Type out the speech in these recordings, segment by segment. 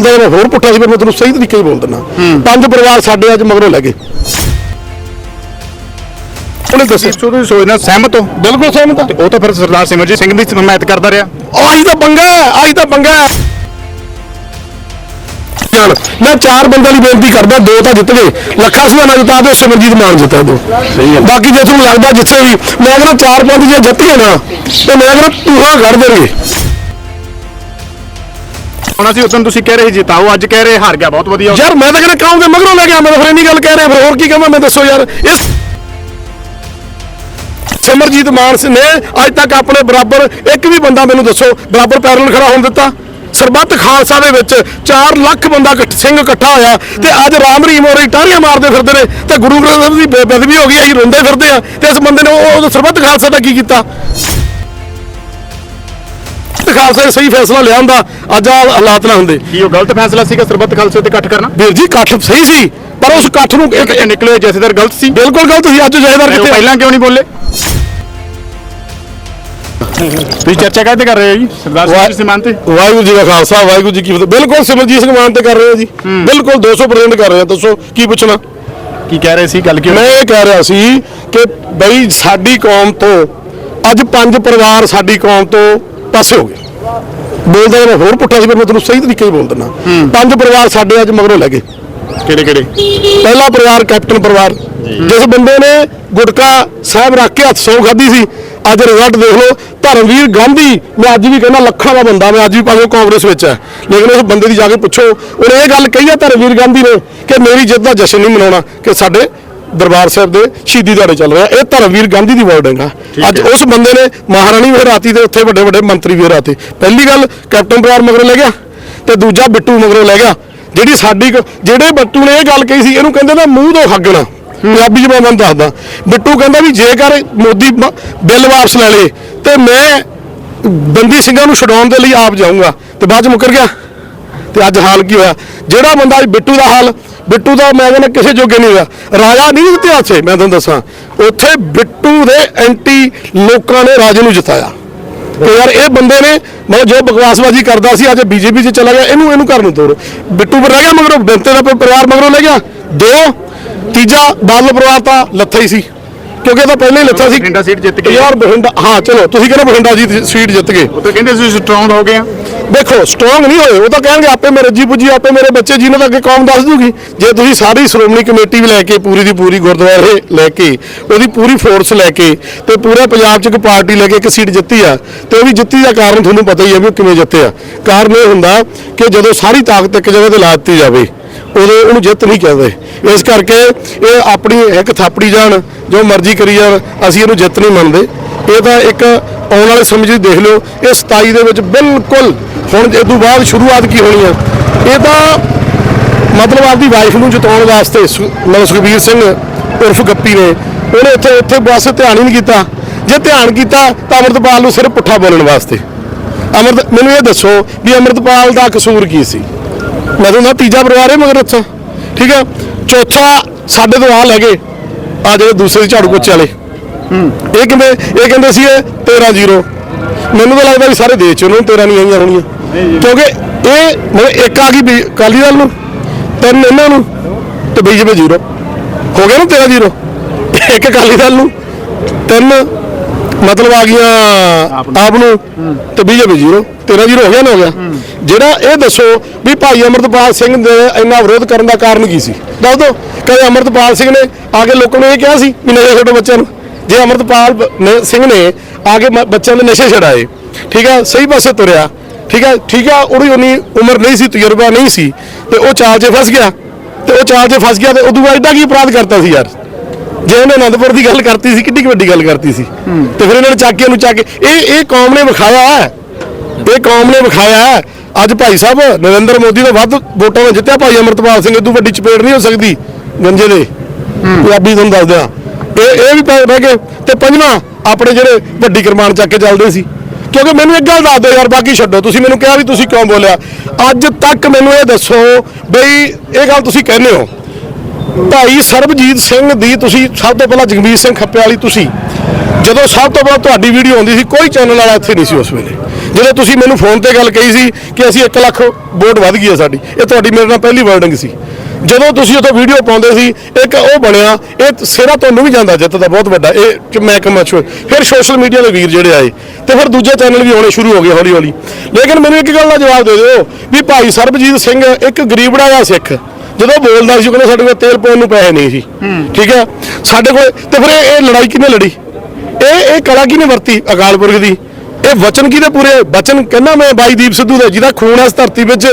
ਬੋਲਦਾ ਮੈਂ ਹੋਰ ਪੁੱਠਾ ਸੀ ਮੈਂ ਤੈਨੂੰ ਸਹੀ ਤਰੀਕੇ ਹੀ ਬੋਲ ਦਿੰਦਾ। ਪੰਜ ਪਰਿਵਾਰ ਸਾਡੇ ਅੱਜ ਮਗਰੋਂ ਲੈ ਗਏ। ਉਹਨੇ ਦੱਸਿਆ। ਤੁਸੀਂ ਸੋਚਣਾ ਸਹਿਮਤ ਹੋ? ਬਿਲਕੁਲ ਸਹਿਮਤ ਤੇ ਉਹ ਤਾਂ ਫਿਰ ਸਰਦਾਰ ਸਿਮਰਜੀਤ ਸਿੰਘ ਦੀ ਹਮਾਇਤ ਕਰਦਾ ਰਿਹਾ। ਉਹ ਤਾਂ ਪੰਗਾ ਆਹੀ ਤਾਂ ਪੰਗਾ। ਜਾਣ ਮੈਂ ਚਾਰ ਬੰਦਿਆਂ ਦੀ ਬੇਨਤੀ ਕਰਦਾ ਦੋ ਤਾਂ ਜਿੱਤ ਗਏ। ਲੱਖਾ ਸਿੰਘ ਨਾਲ ਜਿਤਾ ਦਿਓ ਸਿਮਰਜੀਤ ਮਾਨ ਜਿਤਾ ਦਿਓ ਸਹੀ ਹੈ। ਬਾਕੀ ਜੇ ਤੁਹਾਨੂੰ ਲੱਗਦਾ ਜਿੱਥੇ ਵੀ ਮੈਂ ਕਹਿੰਦਾ ਚਾਰ ਪੰਜ ਜੇ ਜਿੱਤ ਗਏ ਨਾ ਤੇ ਮੈਂ ਕਹਿੰਦਾ ਪੂਰਾ ਕੱਢ ਦੇਣਗੇ ਹੁਣ ਅਸੀਂ ਉਦੋਂ ਤੁਸੀਂ ਕਹਿ ਰਹੇ ਸੀ, ਜਿਤਾਓ, ਅੱਜ ਕਹਿ ਰਹੇ, ਹਾਰ ਗਿਆ, ਬਹੁਤ ਵਧੀਆ। ਯਾਰ, ਮੈਂ ਤਾਂ ਕਹਿੰਦਾ ਕਹੂੰਗਾ ਮਗਰੋਂ ਲੈ ਗਿਆ, ਮੈਂ ਤਾਂ ਫਿਰ ਇੰਨੀ ਗੱਲ ਕਹਿ ਰਿਹਾ, ਫਿਰ ਹੋਰ ਕੀ ਕਹਾਂ, ਮੈਂ ਦੱਸੋ ਯਾਰ। ਇਸ ਸਿਮਰਜੀਤ ਮਾਨ ਨੇ ਅੱਜ ਤੱਕ ਆਪਣੇ ਬਰਾਬਰ ਇੱਕ ਵੀ ਬੰਦਾ ਮੈਨੂੰ ਦੱਸੋ, ਬਰਾਬਰ ਪੈਰਲ ਖੜਾ ਹੋਣ ਦਿੱਤਾ। ਸਰਬੱਤ ਖਾਲਸਾ ਦੇ ਵਿੱਚ 4 ਲੱਖ ਬੰਦਾ ਸਿੰਘ ਇਕੱਠਾ ਹੋਇਆ ਤੇ ਅੱਜ ਰਾਮ ਰਹੀਮ ਹੋਰੇ ਟਾਰੀਆਂ ਮਾਰਦੇ ਫਿਰਦੇ ਨੇ ਤੇ ਗੁਰੂ ਗ੍ਰੰਥ ਸਾਹਿਬ ਦੀ ਬੇ- ਬੇਅਦਬੀ ਹੋ ਗਈ, ਅਸੀਂ ਰੋਂਦੇ ਫਿਰਦੇ ਆ ਤੇ ਇਸ ਬੰਦੇ ਨੇ ਉਹ ਸਰਬੱਤ ਖਾਲਸਾ ਦਾ ਕੀ ਕੀਤਾ? ਖਾਲਸਾ ਨੇ ਸਹੀ ਫੈਸਲਾ ਲਿਆ ਹੁੰਦਾ ਅੱਜ ਆ ਹਾਲਾਤ ਨਾ ਹੁੰਦੇ। ਕੀ ਉਹ ਗਲਤ ਫੈਸਲਾ ਸੀਗਾ ਸਰਬੱਤ ਖਾਲਸੇ ਤੇ ਇਕੱਠ ਕਰਨਾ? ਵੀਰ ਜੀ ਇਕੱਠ ਸਹੀ ਸੀ ਪਰ ਉਸ ਇਕੱਠ ਨੂੰ ਇੱਕ ਨਿਕਲੇ ਜਥੇਦਾਰ ਗਲਤ ਸੀ। ਬਿਲਕੁਲ ਗਲਤ ਸੀ ਅੱਜ ਜਹੇਦਾਰ ਉਹ ਕਿੱਥੇ ਪਹਿਲਾਂ ਕਿਉਂ ਨਹੀਂ ਬੋਲੇ? ਤੁਸੀਂ ਚਰਚਾ ਕਾਹਦੇ ਕਰ ਰਹੇ ਹੋ ਜੀ? ਸਰਦਾਰ ਸਿੰਘ ਮਾਨ ਤੇ? ਵਾਹਿਗੁਰੂ ਜੀ ਦਾ ਖਾਲਸਾ ਵਾਹਿਗੁਰੂ ਜੀ ਕੀ ਫਤਿਹ। ਬਿਲਕੁਲ ਸਿਮਰਜੀਤ ਸਿੰਘ ਮਾਨ ਤੇ ਕਰ ਰਹੇ ਹੋ ਜੀ। ਬਿਲਕੁਲ 200% ਕਰ ਰਹੇ ਹੋ ਦੱਸੋ ਕੀ ਪੁੱਛਣਾ? ਕੀ ਕਹਿ ਰਹੇ ਸੀ? ਗੱਲ ਕੀ ਮੈਂ ਇਹ ਕਹਿ ਰਿਹਾ ਸੀ ਕਿ ਬਈ ਸਾਡੀ ਕੌਮ ਤੋਂ ਅੱਜ ਪੰਜ ਪਰਿਵਾਰ ਸਾਡੀ ਕੌਮ ਤੋਂ ਪਾਸੇ ਹੋ ਗਏ। ਬੋਲਦਾ ਮੈਂ ਹੋਰ ਪੁੱਠਾ ਸੀ ਪਰ ਮੈਂ ਤੈਨੂੰ ਸਹੀ ਤਰੀਕੇ ਹੀ ਬੋਲ ਦਿੰਦਾ। ਪੰਜ ਪਰਿਵਾਰ ਸਾਡੇ ਅੱਜ ਮਗਰੋਂ ਲੈ ਗਏ। ਕਿਹੜੇ ਕਿਹੜੇ? ਪਹਿਲਾ ਪਰਿਵਾਰ ਕੈਪਟਨ ਪਰਿਵਾਰ। ਜਿਸ ਬੰਦੇ ਨੇ ਗੁਟਕਾ ਸਾਹਿਬ ਰੱਖ ਕੇ ਹੱਥ ਸੌ ਖਾਦੀ ਸੀ ਅੱਜ ਰਿਜ਼ਲਟ ਦੇਖ ਲਓ। ਧਰਮਵੀਰ ਗਾਂਧੀ ਮੈਂ ਅੱਜ ਵੀ ਕਹਿੰਦਾ ਲੱਖਾਂ ਦਾ ਬੰਦਾ ਮੈਂ ਅੱਜ ਵੀ ਭਾਵੇਂ ਕਾਂਗਰਸ ਵਿੱਚ ਹੈ ਲੇਕਿਨ ਉਸ ਬੰਦੇ ਦੀ ਜਾ ਕੇ ਪੁੱਛੋ। ਉਹਨੇ ਇਹ ਗੱਲ ਕਹੀ ਹੈ ਧਰਮਵੀਰ ਗਾਂਧੀ ਨੇ ਕਿ ਮੇਰੀ ਜਿੱਤ ਦਾ ਜਸ਼ਨ ਨਹੀਂ ਮਨਾਉਣਾ ਕਿ ਸਾਡੇ ਦਰਬਾਰ ਸਾਹਿਬ ਦੇ ਸ਼ਹੀਦੀ ਦਿਹਾੜੇ ਚੱਲ ਰਿਹਾ ਇਹ ਧਰਮਵੀਰ ਗਾਂਧੀ ਦੀ ਵਰਡਿੰਗ ਆ ਅੱਜ ਉਸ ਬੰਦੇ ਨੇ ਮਹਾਰਾਣੀ ਵੀ ਰਾਤੀ ਦੇ ਉੱਥੇ ਵੱਡੇ ਵੱਡੇ ਮੰਤਰੀ ਵੀ ਰਾਤੇ ਪਹਿਲੀ ਗੱਲ ਕੈਪਟਨ ਪਰਿਵਾਰ ਮਗਰੋਂ ਲੈ ਗਿਆ ਤੇ ਦੂਜਾ ਬਿੱਟੂ ਮਗਰੋਂ ਲੈ ਗਿਆ। ਜਿਹੜੀ ਸਾਡੀ ਜਿਹੜੇ ਬਿੱਟੂ ਨੇ ਇਹ ਗੱਲ ਕਹੀ ਸੀ ਇਹਨੂੰ ਕਹਿੰਦੇ ਨਾ ਮੂੰਹ ਤੋਂ ਹੱਗਣਾ ਪੰਜਾਬੀ ਚ ਮੈਂ ਦੱਸਦਾ। ਬਿੱਟੂ ਕਹਿੰਦਾ ਵੀ ਜੇਕਰ ਮੋਦੀ ਬਿੱਲ ਵਾਪਸ ਲੈ ਲੇ ਤੇ ਮੈਂ ਬੰਦੀ ਸਿੰਘਾਂ ਨੂੰ ਛਡਾਉਣ ਦੇ ਲਈ ਆਪ ਜਾਊਂਗਾ। ਤੇ ਬਾਅਦ ਚ ਮੁੱਕਰ ਗਿਆ। ਤੇ ਅੱਜ ਹਾਲ ਕੀ ਹੋਇਆ? ਜਿਹੜਾ ਬੰਦਾ ਅੱਜ ਬਿੱਟੂ ਦਾ ਹਾਲ, ਬਿੱਟੂ ਦਾ ਮੈਂ ਕਹਿੰਦਾ ਕਿਸੇ ਜੋਗੇ ਨਹੀਂ ਹੋਇਆ। ਰਾਜਾ ਨਹੀਂ ਜਿੱਤਿਆ ਉੱਥੇ, ਮੈਂ ਤੁਹਾਨੂੰ ਦੱਸਾਂ। ਉੱਥੇ ਬਿੱਟੂ ਦੇ ਐਂਟੀ ਲੋਕਾਂ ਨੇ ਰਾਜੇ ਨੂੰ ਜਿਤਾਇਆ। ਤੇ ਯਾਰ ਇਹ ਬੰਦੇ ਨੇ ਮੈਂ ਜੋ ਬਕਵਾਸਬਾਜ਼ੀ ਕਰਦਾ ਸੀ, ਅੱਜ ਬੀਜੇਪੀ 'ਚ ਚਲਾ ਗਿਆ, ਇਹਨੂੰ ਇਹਨੂੰ ਘਰ ਨੂੰ ਤੋੜ। ਬਿੱਟੂ ਪਰ ਰਹਿ ਗਿਆ ਮਗਰੋਂ, ਬੰਤੇ ਦਾ ਪਰਿਵਾਰ ਮਗਰੋਂ ਲੈ ਗਿਆ। ਦੋ ਤੀਜਾ ਬਾਦਲ ਪਰਿਵਾਰ ਤਾਂ ਲੱਥਾ ਹੀ ਸੀ। ਕਿਉਂਕਿ ਇਹ ਤਾਂ ਪਹਿਲਾਂ ਹੀ ਲੱਥਾ ਸੀ। ਬਠਿੰਡਾ ਸੀਟ ਜਿੱਤ ਗਏ। ਯਾਰ ਬਠਿੰਡਾ ਹਾਂ ਚਲੋ ਤੁਸੀਂ ਕਹਿੰਦੇ ਬਠਿੰਡਾ ਜੀ ਸੀਟ ਜਿੱਤ ਗਏ। ਉਹ ਤਾਂ ਕਹਿੰਦੇ ਤੁਸੀਂ ਸਟਰੋਂਗ ਹੋ ਗਏ ਆ। ਦੇਖੋ ਸਟਰੋਂਗ ਨਹੀਂ ਹੋਏ ਉਹ ਤਾਂ ਕਹਿਣਗੇ ਆਪੇ ਮੇਰੇ ਜੀ ਪੁੱਜੀ ਆਪੇ ਮੇਰੇ ਬੱਚੇ ਜਿਹਨਾਂ ਦਾ ਅੱਗੇ ਕੌਮ ਦੱਸ ਦੂਗੀ। ਜੇ ਤੁਸੀਂ ਸਾਰੀ ਸ਼੍ਰੋਮਣੀ ਕਮੇਟੀ ਵੀ ਲੈ ਕੇ ਪੂਰੀ ਦੀ ਪੂਰੀ ਗੁਰਦੁਆਰੇ ਲੈ ਕੇ ਉਹਦੀ ਪੂਰੀ ਫੋਰਸ ਲੈ ਕੇ ਤੇ ਪੂਰੇ ਪੰਜਾਬ 'ਚ ਇੱਕ ਪਾਰਟੀ ਲੈ ਕੇ ਇੱਕ ਸੀਟ ਜਿੱਤੀ ਆ ਤੇ ਉਹ ਵੀ ਜਿੱਤੀ ਦਾ ਕਾਰਨ ਤੁਹਾਨੂੰ ਪਤਾ ਹੀ ਹੈ ਵੀ ਉਹ ਕਿਵੇਂ ਜਿੱਤੇ ਆ। ਕਾਰਨ ਇਹ ਹੁੰਦਾ ਕਿ ਜਦੋਂ ਸਾਰੀ ਤਾਕਤ ਇੱਕ ਜਗ੍ਹਾ ਤੇ ਲਾ ਦਿੱਤੀ ਜਾਵੇ ਉਦੋਂ ਉਹਨੂੰ ਜਿੱਤ ਨਹੀਂ ਕਹਿੰਦੇ। ਇਸ ਕਰਕੇ ਇਹ ਆਪਣੀ ਇੱਕ ਥਾਪੜੀ ਜਾਣ, ਜੋ ਮਰਜ਼ੀ ਕਰੀ ਜਾਣ, ਅਸੀਂ ਇਹਨੂੰ ਜਿੱਤ ਨਹੀਂ ਮੰਨਦੇ। ਇਹ ਤਾਂ ਇੱਕ ਆਉਣ ਵਾਲੇ ਸਮੇਂ 'ਚ ਦੇਖ ਲਿਓ, ਇਹ 27 ਦੇ ਵਿੱਚ ਬਿਲਕੁਲ ਹੁਣ ਇਹ ਤੋਂ ਬਾਅਦ ਸ਼ੁਰੂਆਤ ਕੀ ਹੋਣੀ ਆ। ਇਹ ਤਾਂ ਮਤਲਬ ਆਪਦੀ ਵਾਈਫ ਨੂੰ ਜਿਤਾਉਣ ਵਾਸਤੇ ਸੁ- ਮਤਲਬ ਸੁਖਬੀਰ ਸਿੰਘ ਉਰਫ ਗੱਪੀ ਨੇ, ਉਹਨੇ ਇੱਥੇ ਇੱਥੇ ਬਸ ਧਿਆਨ ਹੀ ਨਹੀਂ ਕੀਤਾ। ਜੇ ਧਿਆਨ ਕੀਤਾ ਤਾਂ ਅਮਰਤਪਾਲ ਨੂੰ ਸਿਰਫ ਪੁੱਠਾ ਬੋਲਣ ਵਾਸਤੇ। ਅਮਰਤ, ਮੈਨੂੰ ਇਹ ਦੱਸੋ ਵੀ ਅਮਰਤਪਾਲ ਦਾ ਕਸੂਰ ਕੀ ਸੀ? ਮੈਂ ਤੁਹਾਨੂੰ ਤੀਜਾ ਪਰਿਵਾਰ ਹੈ, ਮਗਰ ਅੱਛਾ ਠੀਕ ਹੈ? ਚੌਥਾ ਸਾਡੇ ਤੋਂ ਆ ਲੈ ਗਏ ਆ ਜਿਹੜੇ ਦੂਸਰੇ ਝਾੜੂ ਪੋਚੇ ਵਾਲੇ। ਇਹ ਕਹਿੰਦੇ ਇਹ ਕਹਿੰਦੇ ਸੀ ਇਹ 13 ਜ਼ੀਰੋ। ਮੈਨੂੰ ਤਾਂ ਲੱਗਦਾ ਵੀ ਸਾਰੇ ਦੇਸ਼ ਚ ਉਹਨਾਂ ਨੂੰ 13 ਨਹੀਂ ਆਈਆਂ ਹੋਣੀਆਂ ਕਿਉਂਕਿ ਇਹ ਮਤਲਬ ਇੱਕ ਆ ਗਈ ਬੀ- ਅਕਾਲੀ ਦਲ ਨੂੰ, ਤਿੰਨ ਇਹਨਾਂ ਨੂੰ ਤੇ ਬੀਜੇਪੀ ਜ਼ੀਰੋ। ਹੋ ਗਿਆ ਨਾ 13 ਜ਼ੀਰੋ। ਇੱਕ ਅਕਾਲੀ ਦਲ ਨੂੰ, ਤਿੰਨ ਮਤਲਬ ਆ ਗਈਆਂ ਆਪ ਨੂੰ ਤੇ ਬੀਜੇਪੀ ਜ਼ੀਰੋ 13 ਜ਼ੀਰੋ ਹੋ ਗਿਆ, ਨਾ ਹੋ ਗਿਆ। ਜਿਹੜਾ ਇਹ ਦੱਸੋ ਵੀ ਭਾਈ ਅਮਰਤਪਾਲ ਸਿੰਘ ਦੇ ਇੰਨਾ ਵਿਰੋਧ ਕਰਨ ਦਾ ਕਾਰਨ ਕੀ ਸੀ? ਦੱਸ ਦਿਓ। ਕਦੇ ਅਮਰਤਪਾਲ ਸਿੰਘ ਨੇ ਆ ਕੇ ਲੋਕਾਂ ਨੂੰ ਇਹ ਕਿਹਾ ਸੀ ਵੀ ਨਸ਼ੇ ਛੱਡੋ ਬੱਚਿਆਂ ਨੂੰ? ਜੇ ਅਮਰਤਪਾਲ ਨੇ- ਸਿੰਘ ਨੇ ਆ ਕੇ ਬੱਚਿਆਂ ਦੇ ਨਸ਼ੇ ਛਡਾਏ, ਠੀਕ ਹੈ ਸਹੀ ਪਾਸੇ ਤੁਰਿਆ, ਠੀਕ ਹੈ ਠੀਕ ਹੈ ਉਹਦੀ ਉਨੀ ਉਮਰ ਨਹੀਂ ਸੀ, ਤਜਰਬਾ ਨਹੀਂ ਸੀ, ਤੇ ਉਹ ਚਾਲ 'ਚ ਫਸ ਗਿਆ, ਤੇ ਉਹ ਚਾਲ 'ਚ ਫਸ ਗਿਆ, ਤੇ ਉਦੋਂ ਬਾਅਦ ਐਡਾ ਕੀ ਅਪਰਾਧ ਕਰਤਾ ਸੀ ਯਾਰ? ਜੇ ਉਹਨੇ ਆਨੰਦਪੁਰ ਦੀ ਗੱਲ ਕਰਤੀ ਸੀ ਕਿੰਨੀ ਕੁ ਵੱਡੀ ਗੱਲ ਕਰਤੀ ਸੀ। ਤੇ ਫਿਰ ਇਹਨਾਂ ਨੇ ਚੱਕ ਕੇ ਉਹਨੂੰ ਚੱਕ ਕੇ ਇਹ ਇਹ ਕੌਮ ਨੇ ਵਿਖਾਇਆ ਹੈ। ਇਹ ਕੌਮ ਨੇ ਵਿਖਾਇਆ ਹੈ। ਅੱਜ ਭਾਈ ਸਾਹਿਬ ਨਰਿੰਦਰ ਮੋਦੀ ਤੋਂ ਵੱਧ ਵੋਟਾਂ ਨਾਲ ਜਿੱਤਿਆ ਭਾਈ ਅਮਰਤਪਾਲ ਸਿੰਘ ਇਦੋਂ ਵੱਡੀ ਚਪੇੜ ਨਹੀਂ ਹੋ ਸਕਦੀ ਗੰਜੇ ਦੇ। ਪੰਜਾਬੀ ਤੁਹਾਨੂੰ ਦੱਸ ਦਿਆਂ। ਇਹ ਇਹ ਵੀ ਪੈ ਬਹਿ ਗਏ ਤੇ ਪੰਜਵਾਂ ਆਪਣੇ ਜਿਹੜੇ ਵੱਡੀ ਕਰਮਾਨ ਚੱਕ ਕੇ ਚੱਲਦੇ ਸੀ। ਕਿਉਂਕਿ ਮੈਨੂੰ ਇੱਕ ਗੱਲ ਦੱਸ ਦਿਓ ਯਾਰ ਬਾਕੀ ਛੱਡੋ। ਤੁਸੀਂ ਮੈਨੂੰ ਕਿਹਾ ਵੀ ਤੁਸੀਂ ਕਿਉਂ ਬੋਲਿਆ। ਅੱਜ ਤੱਕ ਮੈਨੂੰ ਇਹ ਦੱਸੋ ਬਈ ਇਹ ਗੱਲ ਤੁਸੀਂ ਕਹਿੰਦੇ ਹੋ। ਭਾਈ ਸਰਬਜੀਤ ਸਿੰਘ ਦੀ ਤੁਸੀਂ ਸਭ ਤੋਂ ਪਹਿਲਾਂ ਜਗਮੀਤ ਸਿੰਘ ਖੱਪੇ ਵਾਲੀ ਤੁਸੀਂ, ਜਦੋਂ ਸਭ ਤੋਂ ਪਹਿਲਾਂ ਤੁਹਾਡੀ ਵੀਡੀਓ ਆਉਂਦੀ ਸੀ, ਕੋਈ ਚੈਨਲ ਵਾਲਾ ਇੱਥੇ ਨਹੀਂ ਸੀ ਉਸ ਵੇਲੇ। ਜਦੋਂ ਤੁਸੀਂ ਮੈਨੂੰ ਫੋਨ ਤੇ ਗੱਲ ਕਹੀ ਸੀ ਕਿ ਅਸੀਂ 1 ਲੱਖ ਵੋਟ ਵੱਧ ਗਈ ਹੈ ਸਾਡੀ, ਇਹ ਤੁਹਾਡੀ ਮੇਰੇ ਨਾਲ ਪਹਿਲੀ ਵਰਡਿੰਗ ਸੀ। ਜਦੋਂ ਤੁਸੀਂ ਉੱਥੇ ਵੀਡੀਓ ਪਾਉਂਦੇ ਸੀ, ਇੱਕ ਉਹ ਬਣਿਆ, ਇਹ ਸਿਰਾ ਤੁਹਾਨੂੰ ਵੀ ਜਾਂਦਾ ਜਿੱਤ ਦਾ, ਬਹੁਤ ਵੱਡਾ, ਇਹ ਚ ਮੈਂ ਕਹਾਂ ਫਿਰ ਸੋਸ਼ਲ ਮੀਡੀਆ ਦੇ ਵੀਰ ਜਿਹੜੇ ਆਏ, ਤੇ ਫਿਰ ਦੂਜੇ ਚੈਨਲ ਵੀ ਆਉਣੇ ਸ਼ੁਰੂ ਹੋ ਗਏ ਹੌਲੀ ਹੌਲੀ ਲੇਕਿਨ ਮੈਨੂੰ ਇੱਕ ਗੱਲ ਦਾ ਜਵਾਬ ਦੇ ਦਿਓ, ਵੀ ਭਾਈ ਸਰਬਜੀਤ ਸਿੰਘ ਇੱਕ ਗਰੀਬੜਾ ਜਿਹਾ ਸਿੱਖ ਜਦੋਂ ਬੋਲਦਾ ਸੀ ਉਹ ਕਹਿੰਦਾ ਸਾਡੇ ਕੋਲ ਤੇਲ ਪਾਉਣ ਨੂੰ ਪੈਸੇ ਨਹੀਂ ਸੀ। ਠੀਕ ਹੈ? ਸਾਡੇ ਕੋਲ ਤੇ ਫਿਰ ਇਹ ਲੜਾਈ ਕਿਹਨੇ ਲੜੀ? ਇਹ ਇਹ ਕਲਾ ਕਿਹਨੇ ਵਰਤੀ ਅਕਾਲ ਪੁਰਖ ਦੀ? ਇਹ ਵਚਨ ਕਿਹਦੇ ਪੂਰੇ? ਵਚਨ ਕਹਿੰਦਾ ਮੈਂ ਬਾਈ ਦੀਪ ਸਿੱਧੂ ਦਾ ਜਿਹਦਾ ਖੂਨ ਇਸ ਧਰਤੀ ਵਿੱਚ।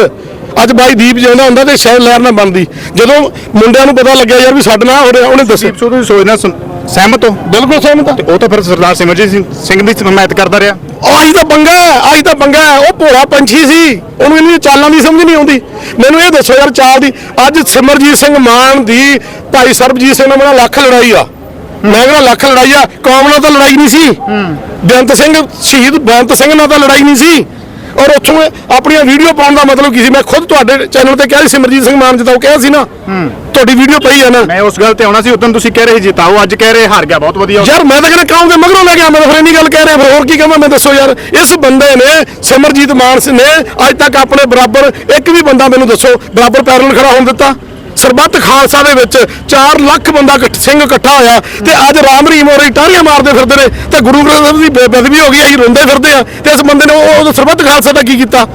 ਅੱਜ ਬਾਈ ਦੀਪ ਜਿਉਂਦਾ ਹੁੰਦਾ ਤੇ ਸ਼ਾਇਦ ਲਹਿਰ ਨਾ ਬਣਦੀ। ਜਦੋਂ ਮੁੰਡਿਆਂ ਨੂੰ ਪਤਾ ਲੱਗਿਆ ਯਾਰ ਵੀ ਸਾਡੇ ਨਾਲ ਹੋ ਰਿਹਾ ਉਹਨੇ ਦੱਸਿਆ। ਦੀਪ ਸਿੱਧੂ ਦੀ ਸੋਚ ਨਾਲ ਸੁਣ- ਸਹਿਮਤ ਹੋ? ਬਿਲਕੁਲ ਸਹਿਮਤ ਹਾਂ। ਤੇ ਉਹ ਤਾਂ ਫਿਰ ਸਰਦਾਰ ਸਿਮਰਜੀਤ ਸਿੰਘ- ਸਿੰਘ ਦੀ ਹਮਾਇਤ ਕਰਦਾ ਰਿਹਾ। ਉਹ ਅੱਜ ਤਾਂ ਪੰਗਾ ਹੈ, ਅੱਜ ਤਾਂ ਪੰਗਾ ਹੈ। ਉਹ ਭੋਲਾ ਪੰਛੀ ਸੀ। ਉਹਨੂੰ ਇਹਨਾਂ ਚਾਲਾਂ ਦੀ ਸਮਝ ਨਹੀਂ ਆਉਂਦੀ। ਮੈਨੂੰ ਇਹ ਦੱਸੋ ਯਾਰ ਚਾਲ ਦੀ ਅੱਜ ਸਿਮਰਜੀਤ ਸਿੰਘ ਮਾਨ ਦੀ ਭਾਈ ਸਰਬਜੀਤ ਸਿੰਘ ਨਾਲ ਮੇਰਾ ਲੱਖ ਲੜਾਈ ਆ। ਮੈਂ ਕਹਿੰਦਾ ਲੱਖ ਲੜਾਈ ਆ ਕੌਮ ਨਾਲ ਤਾਂ ਲੜਾਈ ਨਹੀਂ ਸੀ। ਬੇਅੰਤ ਸਿੰਘ ਸ਼ਹੀਦ ਬੇਅੰਤ ਸਿੰਘ ਨਾਲ ਤਾਂ ਲੜਾਈ ਨਹੀਂ ਸੀ। ਔਰ ਉੱਥੋਂ ਆਪਣੀਆਂ ਵੀਡੀਓ ਪਾਉਣ ਦਾ ਮਤਲਬ ਕੀ ਸੀ? ਮੈਂ ਖੁਦ ਤੁਹਾਡੇ ਚੈਨਲ ਤੇ ਕਿਹਾ ਸੀ ਸਿਮਰਜੀਤ ਸਿੰਘ ਮਾਨ ਉਹ ਕਿਹਾ ਸੀ ਨਾ ਤੁਹਾਡੀ ਵੀਡੀਓ ਪਈ ਆ ਨਾ। ਮੈਂ ਉਸ ਗੱਲ ਤੇ ਆਉਣਾ ਸੀ ਉਦੋਂ ਤੁਸੀਂ ਕਹਿ ਰਹੇ ਸੀ ਜਿਤਾਓ ਅੱਜ ਕਹਿ ਰਹੇ ਹਾਰ ਗਿਆ ਬਹੁਤ ਵਧੀਆ। ਯਾਰ ਮੈਂ ਤਾਂ ਕਹਿੰਦਾ ਕਹੂੰ ਦੇ ਮਗਰੋਂ ਲੈ ਮੈਂ ਤਾਂ ਫਿਰ ਇੰਨੀ ਗੱਲ ਕਹਿ ਰਿਹਾ ਫਿਰ ਹੋਰ ਕੀ ਕਹਾਂ? ਮੈਂ ਦੱਸੋ ਯਾਰ ਇਸ ਬੰਦੇ ਨੇ ਸਿਮਰਜੀਤ ਮਾਨਸ ਨੇ ਅੱਜ ਤੱਕ ਆਪਣੇ ਬਰਾਬਰ ਇੱਕ ਵੀ ਬੰਦਾ ਮੈਨੂੰ ਦੱਸੋ ਬਰਾਬਰ ਪੈਰਲ ਖੜਾ ਹੋਣ ਦਿੱਤਾ? ਸਰਬੱਤ ਖਾਲਸਾ ਦੇ ਵਿੱਚ 4 ਲੱਖ ਬੰਦਾ ਇਕੱਠ- ਸਿੰਘ ਇਕੱਠਾ ਹੋਇਆ ਤੇ ਅੱਜ ਰਾਮ ਰਹੀਮ ਹੋਰੀ ਟਾਰੀਆਂ ਮਾਰਦੇ ਫਿਰਦੇ ਨੇ ਤੇ ਗੁਰੂ ਗ੍ਰੰਥ ਸਾਹਿਬ ਦੀ ਬੇ- ਬੇਅਦਬੀ ਹੋ ਗਈ, ਅਸੀਂ ਰੋਂਦੇ ਫਿਰਦੇ ਆ ਤੇ ਇਸ ਬੰਦੇ ਨੇ ਉਹ ਸਰਬੱਤ ਖਾਲਸਾ ਦਾ ਕੀ ਕੀਤਾ?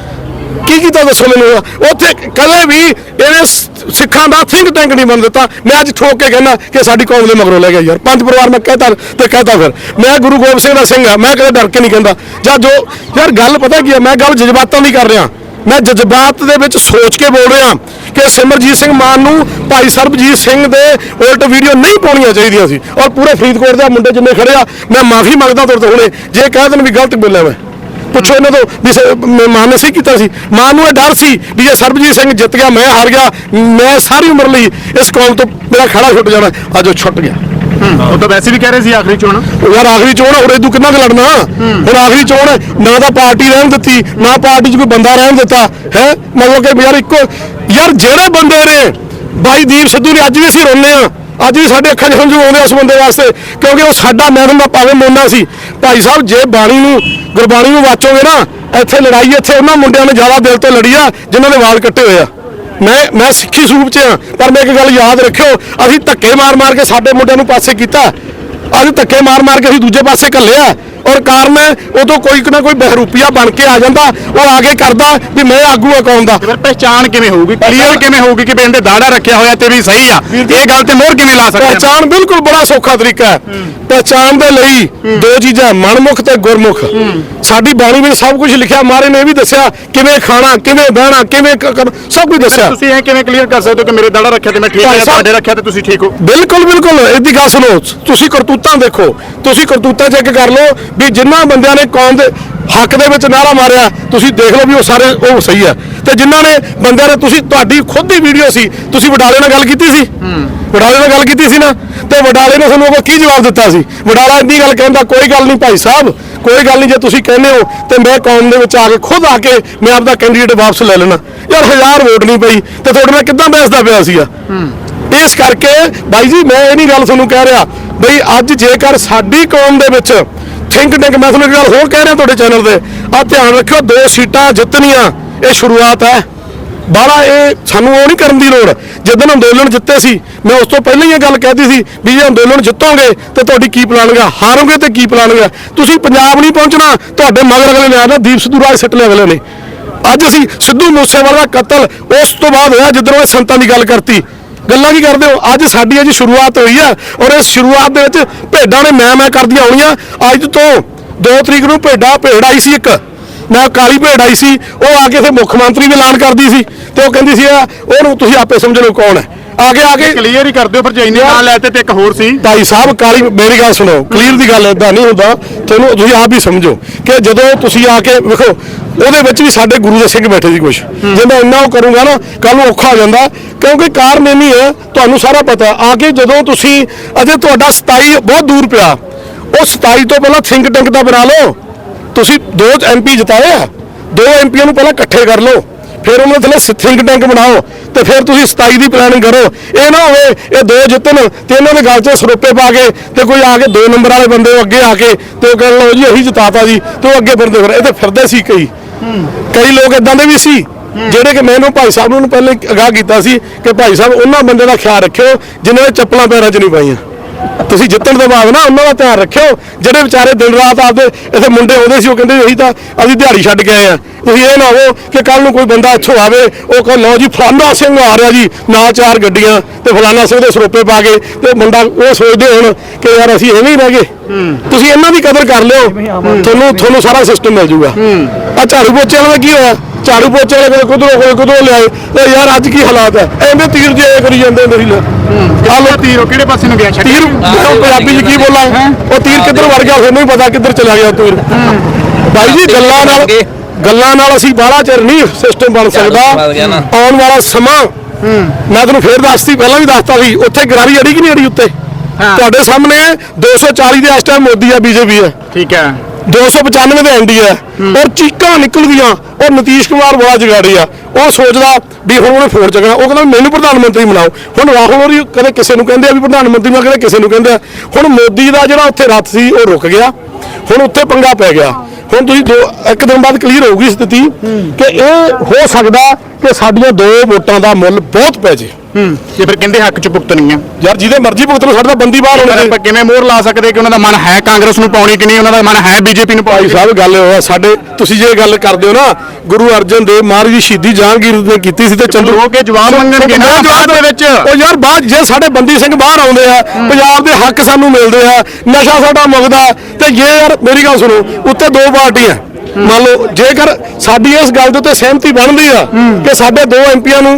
ਕੀ ਕੀਤਾ ਦੱਸੋ ਮੈਨੂੰ ਉੱਥੇ ਕਦੇ ਵੀ ਇਹਨੇ ਸਿੱਖਾਂ ਦਾ ਥਿੰਕ ਟੈਂਕ ਨਹੀਂ ਬਣ ਦਿੱਤਾ। ਮੈਂ ਅੱਜ ਠੋਕ ਕੇ ਕਹਿੰਦਾ ਕਿ ਸਾਡੀ ਕੌਮ ਦੇ ਮਗਰੋਂ ਲੈ ਗਿਆ ਯਾਰ। ਪੰਜ ਪਰਿਵਾਰ ਮੈਂ ਕਹਤਾ ਤੇ ਕਹਤਾ ਫਿਰ। ਮੈਂ ਗੁਰੂ ਗੋਬਿੰਦ ਸਿੰਘ ਦਾ ਸਿੰਘ ਆ ਮੈਂ ਕਦੇ ਡਰ ਕੇ ਨਹੀਂ ਕਹਿੰਦਾ। ਜਾਂ ਜੋ ਯਾਰ ਗੱਲ ਪਤਾ ਕੀ ਹੈ ਮੈਂ ਗੱਲ ਜਜ਼ਬਾਤਾਂ ਦੀ ਕਰ ਰਿਹਾ। ਮੈਂ ਜਜ਼ਬਾਤ ਦੇ ਵਿੱਚ ਸੋਚ ਕੇ ਬੋਲ ਰਿਹਾ ਕਿ ਸਿਮਰਜੀਤ ਸਿੰਘ ਮਾਨ ਨੂੰ ਭਾਈ ਸਰਬਜੀਤ ਸਿੰਘ ਦੇ ਉਲਟ ਵੀਡੀਓ ਨਹੀਂ ਪਾਉਣੀਆਂ ਚਾਹੀਦੀਆਂ ਸੀ। ਔਰ ਪੂਰੇ ਫਰੀਦਕੋਟ ਦੇ ਮੁੰਡੇ ਜਿੰਨੇ ਖੜੇ ਆ, ਮੈਂ ਮਾਫੀ ਮੰਗਦਾ ਤੁਹਾਡੇ ਤੋਂ ਹੁਣੇ। ਜੇ ਕਹਿ ਦੇਣ ਵੀ ਗਲਤ ਬੋਲਿਆ ਮੈਂ। ਪੁੱਛੋ ਇਹਨਾਂ ਤੋਂ ਵੀ ਸ- ਮ- ਮਾਨ ਨੇ ਸਹੀ ਕੀਤਾ ਸੀ। ਮਾਨ ਨੂੰ ਇਹ ਡਰ ਸੀ ਵੀ ਜੇ ਸਰਬਜੀਤ ਸਿੰਘ ਜਿੱਤ ਗਿਆ, ਮੈਂ ਹਾਰ ਗਿਆ, ਮੈਂ ਸਾਰੀ ਉਮਰ ਲਈ ਇਸ ਕੌਮ ਤੋਂ ਮੇਰਾ ਖੜਾ ਛੁੱਟ ਜਾਣਾ। ਅੱਜ ਉਹ ਛੁੱਟ ਗਿਆ। ਉਹ ਤਾਂ ਵੈਸੇ ਵੀ ਕਹਿ ਰਹੇ ਸੀ ਆਖਰੀ ਚੋਣ? ਯਾਰ ਆਖਰੀ ਚੋਣ ਹੋਰ ਇਦੋਂ ਕਿੰਨਾ ਕੁ ਲੜਨਾ? ਹੁਣ ਆਖਰੀ ਚੋਣ ਹੈ, ਨਾ ਤਾਂ ਪਾਰਟੀ ਰਹਿਣ ਦਿੱਤੀ ਨਾ ਪਾਰਟੀ 'ਚ ਕੋਈ ਬੰਦਾ ਰਹਿਣ ਦਿੱਤਾ ਹੈ? ਮਤਲਬ ਕਿ ਯਾਰ ਇੱਕੋ ਯਾਰ ਜਿਹੜੇ ਬੰਦੇ ਨੇ ਬਾਈ ਦੀਪ ਸਿੱਧੂ ਨੇ ਅੱਜ ਵੀ ਅਸੀਂ ਰੋਂਦੇ ਆ ਅੱਜ ਵੀ ਸਾਡੇ ਅੱਖਾਂ 'ਚ ਹੰਝੂ ਆਉਂਦੇ ਆ ਉਸ ਬੰਦੇ ਵਾਸਤੇ ਕਿਉਂਕਿ ਉਹ ਸਾਡਾ ਮਹਿਕਮਾ ਦਾ ਭਾਵੇਂ ਮੋਨਾ ਸੀ। ਭਾਈ ਸਾਹਿਬ ਜੇ ਬਾਣੀ ਨੂੰ ਗੁਰਬਾਣੀ ਨੂੰ ਵਾਚੋਗੇ ਨਾ ਇੱਥੇ ਲੜਾਈ ਇੱਥੇ ਉਹਨਾਂ ਮੁੰਡਿਆਂ ਨੇ ਜ਼ਿਆਦਾ ਦਿਲ ਤੋਂ ਲੜੀ ਆ ਜਿਨ੍ਹਾਂ ਦੇ ਵਾਲ ਕੱਟੇ ਹੋਏ ਆ। ਮੈਂ ਮੈਂ ਸਿੱਖੀ ਸਰੂਪ ਚ ਆ ਪਰ ਮੈਂ ਇੱਕ ਗੱਲ ਯਾਦ ਰੱਖਿਓ, ਅਸੀਂ ਧੱਕੇ ਮਾਰ ਮਾਰ ਕੇ ਸਾਡੇ ਮੁੰਡਿਆਂ ਨੂੰ ਪਾਸੇ ਕੀਤਾ। ਅਸੀਂ ਧੱਕੇ ਮਾਰ ਮਾਰ ਕੇ ਅਸੀਂ ਦੂਜੇ ਪਾਸੇ ਘੱਲਿਆ ਔਰ ਕਾਰਨ ਉਦੋਂ ਕੋਈ ਨਾ ਕੋਈ ਬਹਿਰੂਪੀਆ ਬਣ ਕੇ ਆ ਜਾਂਦਾ ਉਹ ਆ ਕੇ ਕਰਦਾ ਵੀ ਮੈਂ ਆਗੂ ਆ ਕੌਮ ਦਾ। ਫਿਰ ਪਹਿਚਾਣ ਕਿਵੇਂ ਹੋਊਗੀ? ਕਲੀਅਰ ਕਿਵੇਂ ਹੋਊਗੀ ਕਿ ਪਿੰਡ ਦਾੜਾ ਰੱਖਿਆ ਹੋਇਆ ਤੇ ਵੀ ਸਹੀ ਆ? ਇਹ ਗੱਲ ਤੇ ਮੋਹਰ ਕਿਵੇਂ ਲਾ ਸਕਦੇ ਪਹਿਚਾਣ ਬਿਲਕੁਲ ਬੜਾ ਸੌਖਾ ਤਰੀਕਾ ਹੈ। ਪਹਿਚਾਣ ਦੇ ਲਈ ਦੋ ਚੀਜ਼ਾਂ ਮਨਮੁਖ ਤੇ ਗੁਰਮੁਖ। ਸਾਡੀ ਬਾਣੀ ਵਿੱਚ ਸਭ ਕੁਝ ਲਿਖਿਆ ਮਾਰੇ ਨੇ ਇਹ ਵੀ ਦੱਸਿਆ ਕਿਵੇਂ ਖਾਣਾ ਕਿਵੇਂ ਬਹਿਣਾ ਕਿਵੇਂ ਸਭ ਕੁਝ ਦੱਸਿਆ। ਤੁਸੀਂ ਇਹ ਕਿਵੇਂ ਕਲੀਅਰ ਕਰ ਸਕਦੇ ਹੋ ਕਿ ਮੇਰੇ ਦਾੜਾ ਰੱਖਿਆ ਤੇ ਮੈਂ ਠੀਕ ਹਾਂ ਤੁਹਾਡੇ ਰੱਖਿਆ ਤੇ ਤੁਸੀਂ ਠੀਕ ਹੋ? ਬਿਲਕੁਲ ਬਿਲਕੁਲ। ਇਹਦੀ ਗੱਲ ਸੁਣੋ। ਤੁਸੀਂ ਕਰਤੂਤਾਂ ਦੇਖੋ। ਤੁਸੀਂ ਕਰਤੂਤਾਂ ਚੈੱਕ ਕਰ ਲਓ। ਵੀ ਜਿਨ੍ਹਾਂ ਬੰਦਿਆਂ ਨੇ ਕੌਮ ਦੇ ਹੱਕ ਦੇ ਵਿੱਚ ਨਾਰਾ ਮਾਰਿਆ, ਤੁਸੀਂ ਦੇਖ ਲਓ ਵੀ ਉਹ ਸਾਰੇ, ਉਹ ਸਹੀ ਹੈ। ਤੇ ਜਿਨ੍ਹਾਂ ਨੇ ਬੰਦਿਆਂ ਨੇ, ਤੁਸੀਂ, ਤੁਹਾਡੀ ਖੁਦ ਦੀ ਵੀਡੀਓ ਸੀ, ਤੁਸੀਂ ਵਡਾਲੇ ਨਾਲ ਗੱਲ ਕੀਤੀ ਸੀ? ਵਡਾਲੇ ਨਾਲ ਗੱਲ ਕੀਤੀ ਸੀ ਨਾ? ਤੇ ਵਡਾਲੇ ਨੇ ਤੁਹਾਨੂੰ ਉਹ ਕੀ ਜਵਾਬ ਦਿੱਤਾ ਸੀ? ਵਡਾਲਾ ਇੰਨੀ ਗੱਲ ਕਹਿੰਦਾ ਕੋਈ ਗੱਲ ਨਹੀਂ ਭਾਈ ਸਾਹਿਬ, ਕੋਈ ਗੱਲ ਨਹੀਂ, ਜੇ ਤੁਸੀਂ ਕਹਿੰਦੇ ਹੋ, ਤੇ ਮੈਂ ਕੌਮ ਦੇ ਵਿੱਚ ਆ ਕੇ ਖੁਦ ਆ ਕੇ ਮੈਂ ਆਪਦਾ ਕੈਂਡੀਡੇਟ ਵਾਪਸ ਲੈ ਲੈਣਾ ਯਾਰ ਹਜ਼ਾਰ ਵੋਟ ਨਹੀਂ ਪਈ, ਤੇ ਤੁਹਾਡੇ ਨਾਲ ਕਿੱਦਾਂ ਬਹਿਸਦਾ ਪਿਆ ਸੀਗਾ? ਇਸ ਕਰਕੇ ਬਾਈ ਜੀ, ਮੈਂ ਇਹ ਨਹੀਂ ਗੱਲ ਤੁਹਾਨੂੰ ਕਹਿ ਰਿਹਾ, ਬਈ ਅੱਜ ਜੇਕਰ ਸਾਡੀ ਕੌਮ ਦੇ ਵਿੱਚ ਥਿੰਕ ਟੈਂਕ ਮੈਂ ਤੁਹਾਨੂੰ ਇੱਕ ਗੱਲ ਹੋਰ ਕਹਿ ਰਿਹਾ ਤੁਹਾਡੇ ਚੈਨਲ ਤੇ। ਆ ਧਿਆਨ ਰੱਖਿਓ, ਦੋ ਸੀਟਾਂ ਜਿੱਤਣੀਆਂ, ਇਹ ਸ਼ੁਰੂਆਤ ਹੈ। ਬਾਹਲਾ ਇਹ ਸਾਨੂੰ ਉਹ ਨਹੀਂ ਕਰਨ ਦੀ ਲੋੜ। ਜਦੋਂ ਅੰਦੋਲਨ ਜਿੱਤੇ ਸੀ, ਮੈਂ ਉਸ ਤੋਂ ਪਹਿਲਾਂ ਹੀ ਇਹ ਗੱਲ ਕਹਿਤੀ ਸੀ ਵੀ ਜੇ ਅੰਦੋਲਨ ਜਿੱਤੋਗੇ, ਤੇ ਤੁਹਾਡੀ ਕੀ ਪਲਾਨ ਹੈਗਾ? ਹਾਰੋਗੇ ਤੇ ਕੀ ਪਲਾਨ ਹੈਗਾ? ਤੁਸੀਂ ਪੰਜਾਬ ਨਹੀਂ ਪਹੁੰਚਣਾ, ਤੁਹਾਡੇ ਮਗਰ ਅਗਲੇ ਨੇ ਆਣਾ, ਦੀਪ ਸਿੱਧੂ ਰਾਜ ਸਿੱਟ ਲਿਆ ਅਗਲੇ ਨੇ। ਅੱਜ ਅਸੀਂ ਸਿੱਧੂ ਮੂਸੇਵਾਲਾ ਦਾ ਕਤਲ ਉਸ ਤੋਂ ਬਾਅਦ ਹੋਇਆ ਜਦੋਂ ਇਹ ਸੰਤਾਂ ਦੀ ਗੱਲ ਕਰਤੀ। ਗੱਲਾਂ ਕੀ ਕਰਦੇ ਹੋ? ਅੱਜ ਸਾਡੀ ਅੱਜ ਸ਼ੁਰੂਆਤ ਹੋਈ ਆ ਔਰ ਇਸ ਸ਼ੁਰੂਆਤ ਦੇ ਵਿੱਚ ਭੇਡਾਂ ਨੇ ਮੈਂ ਮੈਂ ਕਰਦੀਆਂ ਆਉਣੀਆਂ ਅੱਜ ਤੋਂ 2 ਤਰੀਕ ਨੂੰ ਭੇਡਾਂ, ਭੇਡ ਆਈ ਸੀ ਇੱਕ। ਮੈਂ ਕਾਲੀ ਭੇਡ ਆਈ ਸੀ। ਉਹ ਆ ਕੇ ਫਿਰ ਮੁੱਖ ਮੰਤਰੀ ਵੀ ਐਲਾਨ ਕਰਦੀ ਸੀ ਤੇ ਉਹ ਕਹਿੰਦੀ ਸੀ ਉਹਨੂੰ ਤੁਸੀਂ ਆਪੇ ਸਮਝ ਲਓ ਕੌਣ ਹੈ? ਆ ਕੇ ਆ ਕੇ ਕਲੀਅਰ ਹੀ ਕਰ ਦਿਓ ਫਿਰ ਜੇ ਇੰਨੇ ਨਾਂ ਲੈ ਤੇ ਇੱਕ ਹੋਰ ਸੀ। ਭਾਈ ਸਾਹਿਬ ਕਾਲੀ ਮੇਰੀ ਗੱਲ ਸੁਣੋ ਕਲੀਅਰ ਦੀ ਗੱਲ ਇਦਾਂ ਨਹੀਂ ਹੁੰਦਾ। ਤੁਹਾਨੂੰ ਤੁਸੀਂ ਆਪ ਹੀ ਸਮਝੋ ਕਿ ਜਦੋਂ ਤੁਸੀਂ ਆ ਕੇ ਵੇਖੋ ਉਹਦੇ ਵਿੱਚ ਵੀ ਸਾਡੇ ਗੁਰੂ ਦੇ ਸਿੰਘ ਬੈਠੇ ਸੀ ਕੁਛ। ਜੇ ਮੈਂ ਇੰਨਾ ਉਹ ਕਰੂੰਗਾ ਨਾ ਕੱਲ ਨੂੰ ਔਖਾ ਹੋ ਜਾਂਦਾ ਕਿਉਂਕਿ ਕਾਰਨ ਇਹ ਨਹੀਂ ਹੈ ਤੁਹਾਨੂੰ ਸਾਰਾ ਪਤਾ ਆ ਕੇ ਜਦੋਂ ਤੁਸੀਂ ਅਜੇ ਤੁਹਾਡਾ 27 ਬਹੁਤ ਦੂਰ ਪਿਆ। ਉਹ 27 ਤੋਂ ਪਹਿਲਾਂ ਥਿੰਕ ਟੈਂਕ ਦਾ ਬਣਾ ਲਓ। ਤੁਸੀਂ ਦੋ ਐਮਪੀ ਜਿਤਾਏ ਆ ਦੋ ਐਮਪੀਆਂ ਨੂੰ ਪਹਿਲਾਂ ਇਕੱਠੇ ਕਰ ਲਓ। ਫਿਰ ਉਹਨਾਂ ਦੇ ਥੱਲੇ ਥਿੰਕ ਟੈਂਕ ਬਣਾਓ। ਤੇ ਫਿਰ ਤੁਸੀਂ 27 ਦੀ ਪਲੈਨਿੰਗ ਕਰੋ। ਇਹ ਨਾ ਹੋਵੇ, ਇਹ ਦੋ ਜਿੱਤਣ, ਤੇ ਇਹਨਾਂ ਦੇ ਗੱਲ 'ਚ ਸਰੋਪੇ ਪਾ ਕੇ ਤੇ ਕੋਈ ਆ ਕੇ ਦੋ ਨੰਬਰ ਵਾਲੇ ਬੰਦੇ ਅੱਗੇ ਆ ਕੇ ਤੇ ਉਹ ਕਹਿਣ ਲਓ ਜੀ ਅਸੀਂ ਜਿਤਾਤਾ ਜੀ। ਤੇ ਉਹ ਅੱਗੇ ਫਿਰਦੇ ਫਿਰ ਇਹ ਤੇ ਫਿਰਦੇ ਸੀ ਕਈ। ਕਈ ਲੋਕ ਇਦਾਂ ਦੇ ਵੀ ਸੀ, ਜਿਹੜੇ ਕਿ ਮੈਨੂੰ ਭਾਈ ਸਾਹਿਬ ਨੂੰ ਪਹਿਲੇ ਅਗਾਹ ਕੀਤਾ ਸੀ ਕਿ ਭਾਈ ਸਾਹਿਬ, ਉਹਨਾਂ ਬੰਦੇ ਦਾ ਖਿਆਲ ਰੱਖਿਓ, ਜਿਨ੍ਹਾਂ ਨੇ ਚੱਪਲਾਂ ਪੈਰਾਂ 'ਚ ਨਹੀਂ ਪਾਈਆਂ। ਤੁਸੀਂ ਜਿੱਤਣ ਤੋਂ ਬਾਅਦ ਨਾ ਉਹਨਾਂ ਦਾ ਧਿਆਨ ਰੱਖਿਓ। ਜਿਹੜੇ ਵਿਚਾਰੇ ਦਿਨ ਰਾਤ ਆਪਦੇ ਇੱਥੇ ਮੁੰਡੇ ਆਉਂਦੇ ਸੀ ਉਹ ਕਹਿੰਦੇ ਅਸੀਂ ਤਾਂ ਅਸੀਂ ਦਿਹਾੜੀ ਛੱਡ ਕੇ ਆਏ ਆ ਤੁਸੀਂ ਇਹ ਨਾ ਹੋਵੋ ਕਿ ਕੱਲ ਨੂੰ ਕੋਈ ਬੰਦਾ ਇੱਥੋਂ ਆਵੇ ਉਹ ਕਹੇ ਲਓ ਜੀ ਫਲਾਨਾ ਸਿੰਘ ਆ ਰਿਹਾ ਜੀ ਨਾਲ ਚਾਰ ਗੱਡੀਆਂ ਤੇ ਫਲਾਨਾ ਸਿੰਘ ਦੇ ਸਰੋਪੇ ਪਾ ਕੇ ਤੇ ਮੁੰਡਾ ਉਹ ਸੋਚਦੇ ਹੁਣ ਕਿ ਯਾਰ ਅਸੀਂ ਐਵੇਂ ਹੀ ਰਹਿ ਗਏ। ਤੁਸੀਂ ਇਹਨਾਂ ਦੀ ਕਦਰ ਕਰ ਲਿਓ ਤੁਹਾਨੂੰ ਤੁਹਾਨੂੰ ਸਾਰਾ ਸਿਸਟਮ ਮਿਲ ਜਾਊਗਾ ਆ ਝਾੜੂ ਪੋਚੇ ਵਾਲਾ ਦਾ ਕੀ ਹੋਇਆ? ਝਾੜੂ ਪੋਚੇ ਵਾਲੇ ਕੋਲ ਕੁਧਰੋਂ ਕੋਲ ਕੁਧਰੋਂ ਲਿਆਏ। ਤੇ ਯਾਰ ਅੱਜ ਕੀ ਹਾਲਾਤ ਹੈ? ਐਵੇਂ ਤੀਰ ਜੇ ਕਰੀ ਜਾਂਦੇ ਮੇਰੀ ਲੈ ਆ ਲੋ ਤੀਰ ਕਿਹੜੇ ਪਾਸੇ ਨੂੰ ਗਿਆ? ਛੱਡ ਤੀਰ ਉਹ ਪੰਜਾਬੀ ਚ ਕੀ ਬੋਲਾਂ? ਉਹ ਤੀਰ ਕਿੱਧਰ ਵੜ ਗਿਆ? ਤੁਹਾਨੂੰ ਹੀ ਪਤਾ ਕਿੱਧਰ ਚਲਾ ਗਿਆ ਤੀਰ। ਭਾਈ ਜੀ ਗੱਲਾਂ ਨਾਲ ਗੱਲਾਂ ਨਾਲ ਅਸੀਂ ਬਾਹਲਾ ਚਿਰ ਨਹੀਂ ਸਿਸਟਮ ਬਣ ਸਕਦਾ। ਆਉਣ ਵਾਲਾ ਸਮਾਂ। ਮੈਂ ਤੁਹਾਨੂੰ ਫੇਰ ਦੱਸਤੀ ਪਹਿਲਾਂ ਵੀ ਦੱਸਤਾ ਸੀ ਉੱਥੇ ਗਰਾਰੀ ਅੜੀ ਕਿ ਨਹੀਂ ਅੜੀ ਉੱਤੇ? ਤੁਹਾਡੇ ਸਾਹਮਣੇ 240 ਦੇ ਇਸ ਟਾਈਮ ਮੋਦੀ ਆ ਬੀਜੇਪੀ ਹੈ। ਠੀਕ ਹੈ। 295 ਦੇ ਐਨਡੀ ਹੈ। ਔਰ ਚੀਕਾਂ ਨਿਕਲਦੀਆਂ ਔਰ ਨਤੀਸ਼ ਕੁਮਾਰ ਬੜਾ ਜਗਾੜੀ ਆ ਉਹ ਸੋਚਦਾ ਵੀ ਹੁਣ ਉਹਨੇ ਫੋਨ ਚੱਕਣਾ। ਉਹ ਕਹਿੰਦਾ ਮੈਨੂੰ ਪ੍ਰਧਾਨ ਮੰਤਰੀ ਬਣਾਓ। ਹੁਣ ਰਾਹੁਲ ਹੋਰੀ ਕਦੇ ਕਿਸੇ ਨੂੰ ਕਹਿੰਦੇ ਆ ਵੀ ਪ੍ਰਧਾਨ ਮੰਤਰੀ ਨੂੰ ਕਦੇ ਕਿਸੇ ਨੂੰ ਕਹਿੰਦੇ ਆ। ਹੁਣ ਮੋਦੀ ਦਾ ਜਿਹੜਾ ਉੱਥੇ ਰੱਥ ਸੀ ਉਹ ਰੁਕ ਗਿਆ। ਹੁਣ ਉੱਥੇ ਪੰਗਾ ਪੈ ਗਿਆ। ਹੁਣ ਤੁਸੀਂ ਦੋ ਇੱਕ ਦਿਨ ਬਾਅਦ ਕਲੀਅਰ ਹੋਊਗੀ ਸਥਿਤੀ ਕਿ ਇਹ ਹੋ ਸਕਦਾ ਕਿ ਸਾਡੀਆਂ ਦੋ ਵੋਟਾਂ ਦਾ ਮੁੱਲ ਬਹੁਤ ਪੈ ਜੇ। ਹੂੰ ਤੇ ਫਿਰ ਕਹਿੰਦੇ ਹੱਕ ਚ ਭੁਗਤਣੀ ਆ। ਯਾਰ ਜਿਹਦੇ ਮਰਜ਼ੀ ਭੁਗਤ ਲਓ ਸਾਡਾ ਬੰਦੀ ਬਾਹਰ ਹੋਣੇ ਆਪਾਂ ਕਿਵੇਂ ਮੋਹਰ ਲਾ ਸਕਦੇ ਕਿ ਉਹਨਾਂ ਦਾ ਮਨ ਹੈ ਕਾਂਗਰਸ ਨੂੰ ਪਾਉਣੀ ਕਿ ਨਹੀਂ ਉਹਨਾਂ ਦਾ ਮਨ ਹੈ ਬੀਜੇਪੀ ਨੂੰ ਪਾਉਣੀ ਸਾਹਿਬ ਗੱਲ ਉਹ ਆ ਸਾਡੇ ਤੁਸੀਂ ਜੇ ਗੱਲ ਕਰਦੇ ਹੋ ਨਾ ਗੁਰੂ ਅਰਜਨ ਦੇਵ ਮਹਾਰਾਜ ਦੀ ਸ਼ਹੀਦੀ ਜਹਾਂਗੀਰ ਨੇ ਕੀਤੀ ਸੀ ਤੇ ਚੰਦੂ ਹੋ ਕੇ ਜਵਾਬ ਮੰਗਣਗੇ ਨਾ ਬਾਅਦ ਦੇ ਵਿੱਚ। ਉਹ ਯਾਰ ਬਾਅਦ ਜੇ ਸਾਡੇ ਬੰਦੀ ਸਿੰਘ ਬਾਹਰ ਆਉਂਦੇ ਆ ਪੰਜਾਬ ਦੇ ਹੱਕ ਸਾਨੂੰ ਮਿਲਦੇ ਆ ਨਸ਼ਾ ਸਾਡਾ ਮੁਕਦਾ ਤੇ ਜੇ ਯਾਰ ਮੇਰੀ ਗੱਲ ਸੁਣੋ ਉੱਤੇ ਦੋ ਪਾਰਟੀਆਂ ਮੰਨ ਲਓ, ਜੇਕਰ ਸਾਡੀ ਇਸ ਗੱਲ ਦੇ ਉੱਤੇ ਸਹਿਮਤੀ ਬਣਦੀ ਆ ਕਿ ਸਾਡੇ ਦੋ ਐਮਪੀਆਂ ਨੂੰ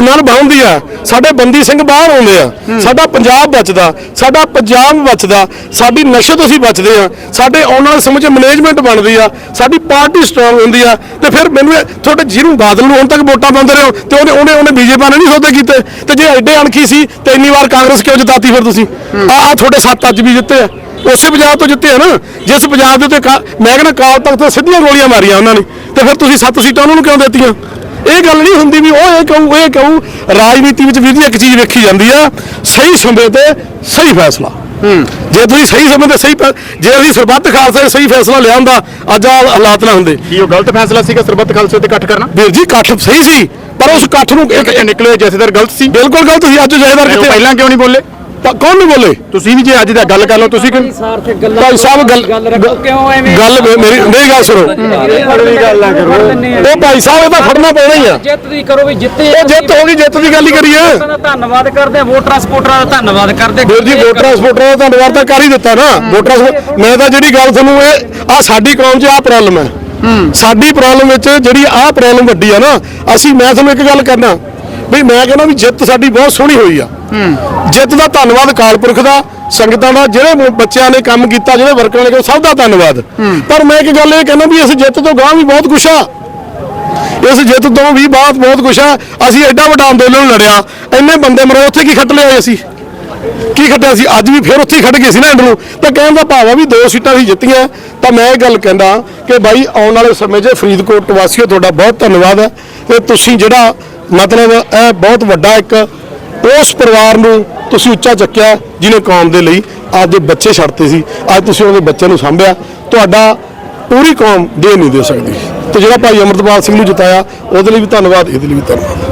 ਨਾਲ ਬਣਦੀ ਆ, ਸਾਡੇ ਬੰਦੀ ਸਿੰਘ ਬਾਹਰ ਆਉਂਦੇ ਆ, ਸਾਡਾ ਪੰਜਾਬ ਬਚਦਾ, ਸਾਡਾ ਪੰਜਾਬ ਬਚਦਾ, ਸਾਡੀ ਨਸ਼ੇ ਅਸੀਂ ਬਚਦੇ ਆ, ਸਾਡੇ ਆਉਣ ਵਾਲੇ ਸਮੇਂ 'ਚ ਮੈਨੇਜਮੈਂਟ ਬਣਦੀ ਆ, ਸਾਡੀ ਪਾਰਟੀ ਸਟਰੋਂਗ ਹੁੰਦੀ ਆ, ਤੇ ਫਿਰ ਮੈਨੂੰ ਇਹ- ਤੁਹਾਡੇ ਜਿਹਨੂੰ ਬਾਦਲ ਨੂੰ ਹੁਣ ਤੱਕ ਵੋਟਾਂ ਪਾਉਂਦੇ ਰਹੇ ਹੋ, ਤੇ ਉਹਨੇ ਉਹਨੇ ਉਹਨੇ ਬੀਜੇਪੀ ਨੇ ਨਹੀਂ ਸੌਦੇ ਕੀਤੇ, ਤੇ ਜੇ ਐਡੇ ਅਣਖੀ ਸੀ, ਤੇ ਇੰਨੀ ਵਾਰ ਕਾਂਗਰਸ ਕਿਉਂ ਜਿਤਾਤੀ ਫਿਰ ਤੁਸੀਂ? ਆ ਆ ਤੁਹਾਡੇ ਸੱਤ ਅੱਜ ਵੀ ਜਿੱਤੇ ਆ। ਉਸੇ ਪੰਜਾਬ ਤੋਂ ਜਿੱਤੇ ਆ ਨਾ ਜਿਸ ਪੰਜਾਬ ਦੇ ਉੱਤੇ ਮੈਂ ਕਹਿੰਦਾ ਕਾਲ ਤੱਕ ਤੇ ਸਿੱਧੀਆਂ ਗੋਲੀਆਂ ਮਾਰੀਆਂ ਉਹਨਾਂ ਨੇ ਤੇ ਫਿਰ ਤੁਸੀਂ ਸੱਤ ਸੀਟਾਂ ਉਹਨਾਂ ਨੂੰ ਕਿਉਂ ਦਿੱਤੀਆਂ? ਇਹ ਗੱਲ ਨਹੀਂ ਹੁੰਦੀ ਵੀ ਉਹ ਇਹ ਕਹੂ ਇਹ ਕਹੂ ਰਾਜਨੀਤੀ ਵਿੱਚ ਵੀ ਇੱਕ ਚੀਜ਼ ਵੇਖੀ ਜਾਂਦੀ ਆ ਸਹੀ ਸਮੇਂ ਤੇ ਸਹੀ ਫੈਸਲਾ। ਜੇ ਤੁਸੀਂ ਸਹੀ ਸਮੇਂ ਤੇ ਸਹੀ ਜੇ ਅਸੀਂ ਸਰਬੱਤ ਖਾਲਸਾ ਸਹੀ ਫੈਸਲਾ ਲਿਆ ਹੁੰਦਾ ਅੱਜ ਆ ਹਾਲਾਤ ਨਾ ਹੁੰਦੇ। ਕੀ ਉਹ ਗਲਤ ਫੈਸਲਾ ਸੀਗਾ ਸਰਬੱਤ ਖਾਲਸੇ ਤੇ ਇਕੱਠ ਕਰਨਾ? ਵੀਰ ਜੀ ਇਕੱਠ ਸਹੀ ਸੀ ਪਰ ਉਸ ਇਕੱਠ ਨੂੰ ਨਿਕਲੇ ਜਥੇਦਾਰ ਗਲਤ ਸੀ? ਬਿਲਕੁਲ ਗਲਤ ਸੀ ਅੱਜ ਜਹੇਦਾਰ ਉਹ ਕਿੱਥੇ ਪਹਿਲਾਂ ਕਿਉਂ ਨਹੀਂ ਬੋਲੇ? ਪ- ਕੌਣ ਨਹੀਂ ਬੋਲੇ? ਤੁਸੀਂ ਵੀ ਜੇ ਅੱਜ ਦਾ ਗੱਲ ਕਰ ਲਓ ਤੁਸੀਂ ਗੱਲਾਂ ਭਾਈ ਸਾਹਿਬ ਗੱਲ ਗੱਲ ਰੱਖੋ ਕਿਉਂ ਐਵੇਂ? ਗੱਲ ਮੇ- ਮੇਰੀ ਮੇਰੀ ਗੱਲ ਸੁਣੋ। ਗੱਲ ਨਾ ਕਰੋ। ਉਹ ਭਾਈ ਸਾਹਿਬ ਇਹ ਤਾਂ ਫੜਨਾ ਪੈਣਾ ਹੀ ਆ। ਜਿੱਤ ਦੀ ਕਰੋ ਵੀ ਜਿੱਤੇ ਉਹ ਜਿੱਤ ਹੋ ਗਈ ਜਿੱਤ ਦੀ ਗੱਲ ਹੀ ਕਰੀਏ। ਧੰਨਵਾਦ ਕਰਦੇ ਆ, ਵੋਟਰਾਂ ਸਪੋਰਟਰਾਂ ਦਾ ਧੰਨਵਾਦ ਕਰਦੇ ਵੀਰ ਜੀ ਵੋਟਰਾਂ ਸਪੋਰਟਰਾਂ ਦਾ ਧੰਨਵਾਦ ਤਾਂ ਕਰ ਹੀ ਦਿੱਤਾ ਨਾ। ਵੋਟਰਾਂ ਮੈਂ ਤਾਂ ਜਿਹੜੀ ਗੱਲ ਤੁਹਾਨੂੰ ਇਹ ਆ ਸਾਡੀ ਕੌਮ 'ਚ ਆ ਪ੍ਰੋਬਲਮ ਹੈ। ਸਾਡੀ ਪ੍ਰੋਬਲਮ ਵਿੱਚ ਜਿਹੜੀ ਆ ਪ੍ਰੋਬਲਮ ਵੱਡੀ ਆ ਨਾ ਅਸੀਂ ਮੈਂ ਤੁਹਾਨੂੰ ਇੱਕ ਗੱਲ ਕਰਨਾ। ਬਈ ਮੈਂ ਕਹਿੰਦਾ ਵੀ ਜਿੱਤ ਸਾਡੀ ਬਹੁਤ ਸੋਹਣੀ ਹੋਈ ਆ। ਜਿੱਤ ਦਾ ਧੰਨਵਾਦ ਕਾਲਪੁਰਖ ਦਾ, ਸੰਗਤਾਂ ਦਾ, ਜਿਹੜੇ ਬੱਚਿਆਂ ਨੇ ਕੰਮ ਕੀਤਾ, ਜਿਹੜੇ ਵਰਕਰਾਂ ਨੇ ਕੀਤਾ, ਸਭ ਦਾ ਧੰਨਵਾਦ। ਪਰ ਮੈਂ ਇੱਕ ਗੱਲ ਇਹ ਕਹਿੰਦਾ ਵੀ ਇਸ ਜਿੱਤ ਤੋਂ ਗਾਂ ਵੀ ਬਹੁਤ ਕੁਛ ਆ। ਇਸ ਜਿੱਤ ਤੋਂ ਵੀ ਬਾਤ ਬਹੁਤ ਕੁਛ ਆ। ਅਸੀਂ ਐਡਾ ਵੱਡਾ ਅੰਦੋਲਨ ਲੜਿਆ। ਇੰਨੇ ਬੰਦੇ ਮਰੇ, ਉੱਥੇ ਕੀ ਖੱਟ ਲਿਆਏ ਅਸੀਂ? ਕੀ ਖੱਟਿਆ ਸੀ? ਅੱਜ ਵੀ ਫਿਰ ਉੱਥੇ ਹੀ ਖੱਟ ਗਏ ਸੀ ਨਾ ਐਂਡ ਨੂੰ ਤਾਂ ਕਹਿਣ ਦਾ ਭਾਵ ਆ ਵੀ ਦੋ ਸੀਟਾਂ ਸੀ ਜਿੱਤੀਆਂ। ਤਾਂ ਮੈਂ ਇਹ ਗੱਲ ਕਹਿੰਦਾ ਕਿ ਬਾਈ, ਆਉਣ ਵਾਲੇ ਸਮੇਂ 'ਚ ਫਰੀਦਕੋਟ ਵਾਸੀਓ, ਤੁਹਾਡਾ ਬਹੁਤ ਧੰਨਵਾਦ ਹੈ ਤੇ ਤੁਸੀਂ ਜਿਹੜਾ ਮਤਲਬ ਇਹ ਬਹੁਤ ਵੱਡਾ ਇੱਕ ਉਸ ਪਰਿਵਾਰ ਨੂੰ ਤੁਸੀਂ ਉੱਚਾ ਚੱਕਿਆ ਜਿਹਨੇ ਕੌਮ ਦੇ ਲਈ ਆਪਦੇ ਬੱਚੇ ਛੱਡਤੇ ਸੀ। ਅੱਜ ਤੁਸੀਂ ਉਹਦੇ ਬੱਚਿਆਂ ਨੂੰ ਸਾਂਭਿਆ। ਤੁਹਾਡਾ ਪੂਰੀ ਕੌਮ ਦੇ ਨਹੀਂ ਦੇ ਸਕਦੀ। ਤੇ ਜਿਹੜਾ ਭਾਈ ਅਮਰਤਪਾਲ ਸਿੰਘ ਨੂੰ ਜਿਤਾਇਆ, ਉਹਦੇ ਲਈ ਵੀ ਧੰਨਵਾਦ, ਇਹਦੇ ਲਈ ਵੀ ਧੰਨਵਾਦ।